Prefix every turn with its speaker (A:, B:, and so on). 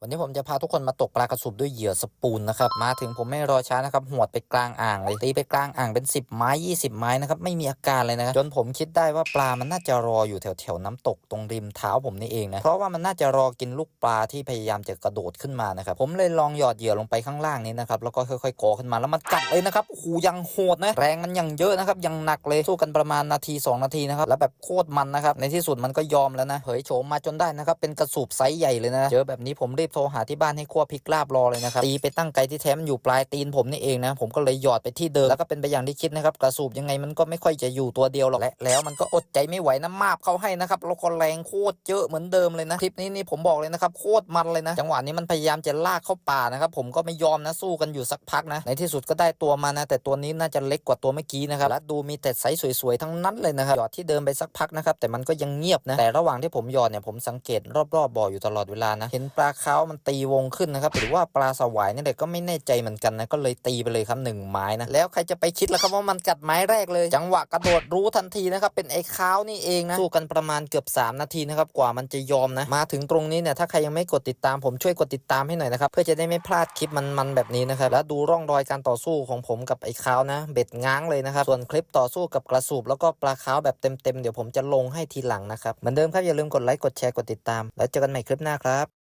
A: วันนี้ผมจะพาทุกคนมาตกปลากระสุบด้วยเหยื่อสปูนนะครับ มาถึงผมไม่รอช้านะครับ หวดไปกลางอ่างเลยตีไปกลางอ่างเป็น 10 ไม้ 20 ไม้นะครับ ไม่มีอาการเลยนะจนผมคิดได้ว่าปลามันน่าจะรออยู่แถวแถวน้ำตกตรงริมเท้าผมนี่เองนะ เพราะว่ามันน่าจะรอกินลูกปลาที่พยายามจะกระโดดขึ้นมานะครับ ผมเลยลองหยอดเหยื่อลงไปข้างล่างนี้นะครับ แล้วก็ค่อยๆก่อขึ้นมาแล้วมันกัดเลยนะครับโอ้โหยังโหดนะ แรงมันยังเยอะนะครับ ยังหนักเลย สู้กันประมาณนาที 2 นาทีนะครับ แล้วแบบโคตรมันนะครับ ในที่สุดมันก็ยอมแล้วนะ เผยโฉมมาจนได้นะครับ เป็นกระสูบไซส์ใหญ่เลยนะ เจอแบบนี้ผมรีโทรหาที่บ้านให้คั่วพริกลาบรอเลยนะครับตีไปตั้งไกลที่แท้มอยู่ปลายตีนผมนี่เองนะผมก็เลยหยอดไปที่เดิมแล้วก็เป็นไปอย่างที่คิดนะครับกระสูบยังไงมันก็ไม่ค่อยจะอยู่ตัวเดียวหรอกและแล้วมันก็อดใจไม่ไหวนะมาบเข้าให้นะครับแล้วก็แรงโคตรเยอะเหมือนเดิมเลยนะคลิปนี้นี่ผมบอกเลยนะครับโคตรมันเลยนะ จังหวะนี้มันพยายามจะลากเข้าป่านะครับผมก็ไม่ยอมนะสู้กันอยู่สักพักนะในที่สุดก็ได้ตัวมานะ แต่ตัวนี้น่าจะเล็กกว่าตัวเมื่อกี้นะครับและดูมีแต่ไซส์สวยๆทั้งนั้นเลยนะครับหยอดที่เดิมไปสักพักนะครับแต่มันก็ยังเงียบนะแต่ระหว่างที่ผมหยอดเนี่ยผมสังเกตรอบๆบ่ออยู่ตลอดเวลานะเห็นปลาเขาวมันตีวงขึ้นนะครับหรือว่าปลาสวายนี่แหละก็ไม่แน่ใจเหมือนกันนะก็เลยตีไปเลยครับหนึ่งไม้นะแล้วใครจะไปคิดล่ะครับว่ามันกัดไม้แรกเลย จังหวะกระโดดรู้ทันทีนะครับเป็นไอ้ค้าวนี่เองนะสู้กันประมาณเกือบ 3 นาทีนะครับกว่ามันจะยอมนะมาถึงตรงนี้เนี่ยถ้าใครยังไม่กดติดตามผมช่วยกดติดตามให้หน่อยนะครับเพื่อจะได้ไม่พลาดคลิปมันๆแบบนี้นะครับแล้วดูร่องรอยการต่อสู้ของผมกับไอ้ค้าวนะเบ็ดง้างเลยนะครับส่วนคลิปต่อสู้กับกระสูบแล้วก็ปลาค้าวแบบเต็มๆเดี๋ยวผมจะลงให้ทีหลังนะครับเหมือนเดิมครับอย่าลืมกดไลค์กดแชร์กดติดตาม แล้วเจอกันใหม่คลิปหน้าครับ